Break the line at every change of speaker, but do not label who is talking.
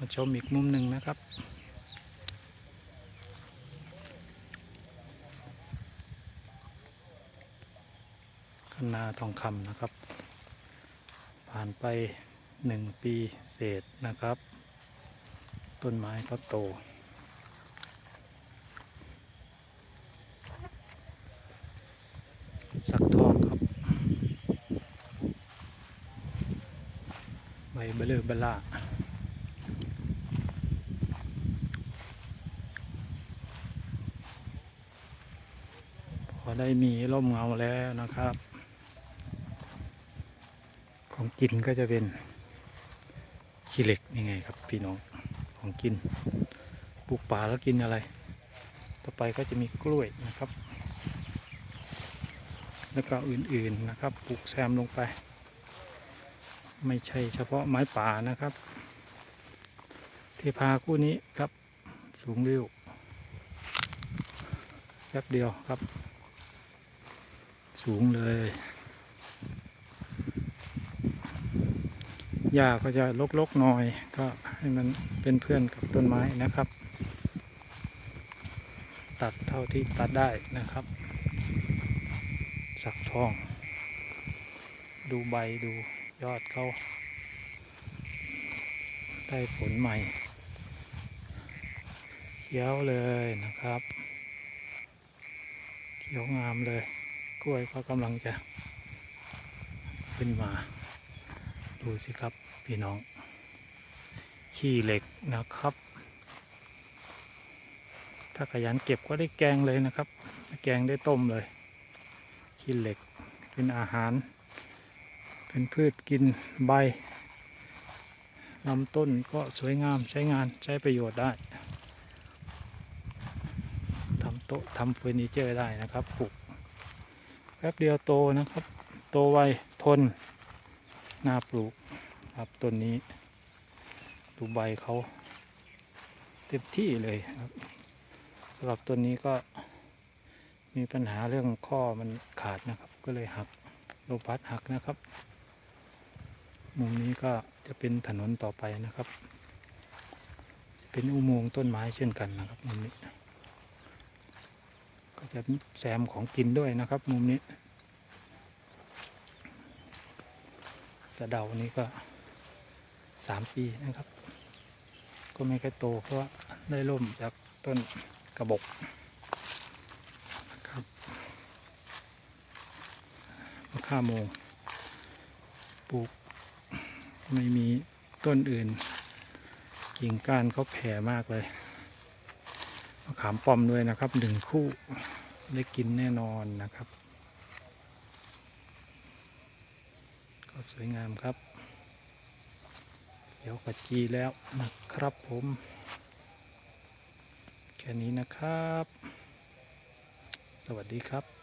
มาชมอีกมุมหนึ่งนะครับคนาทองคำนะครับ ผ่านไปหนึ่งปีเศษนะครับ ต้นไม้ก็โตสักทองครับ ใบเบลอเบล่า อได้มีร่มเงาแล้วนะครับ ของกินก็จะเป็นขี้เหล็กนี่ไงครับพี่น้องของกินปลูกป่าแล้วกินอะไร ต่อไปก็จะมีกล้วยนะครับ แล้วก็อื่นๆนะครับปลูกแซมลงไป ไม่ใช่เฉพาะไม้ป่านะครับ เทพาคู่นี้ครับสูงเริ้วแป๊บเดียวครับ สูงเลยหญ้าก็จะลกๆหน่อย ก็ให้มันเป็นเพื่อนกับต้นไม้นะครับ ตัดเท่าที่ตัดได้นะครับ สักทอง ดูใบดูยอดเขาได้ฝนใหม่เขียวเลยนะครับเขียวงามเลย ล้วยก็กำลังจะขึ้นมา ดูสิครับพี่น้อง ขี้เหล็กนะครับ ถ้าขยันเก็บก็ได้แกงเลยนะครับ แกงได้ต้มเลย ขี้เหล็กเป็นอาหาร เป็นพืชกินใบลำต้นก็สวยงามใช้งานใช้ประโยชน์ได้ทำโต๊ะทำเฟอร์นิเจอร์ได้นะครับปลูก ป๊บเดียวโตนะครับ โตไวทนน่าปลูกครับต้นนี้ดูใบเขาเต็มที่เลยครับสำหรับต้นนี้ก็มีปัญหาเรื่องข้อมันขาดนะครับ ก็เลยหักลมพัดหักนะครับ มุมนี้ก็จะเป็นถนนต่อไปนะครับ เป็นอุโมงค์ต้นไม้เช่นกันนะครับมุมนี้ ก็จะแซมของกินด้วยนะครับ มุมนี้ สะเดานี้ก็สามปีนะครับ ก็ไม่ค่อยโตเพราะได้ร่มจากต้นกระบอกนะครับมะข่าโมงปลูก ไม่มีต้นอื่นกิ่งก้านเขาแผ่มากเลย มะขามป้อมด้วยนะครับหนึ่งคู่ได้กินแน่นอนนะครับ ก็สวยงามครับ เดี๋ยวกระจีแล้วนะครับผม แค่นี้นะครับ สวัสดีครับ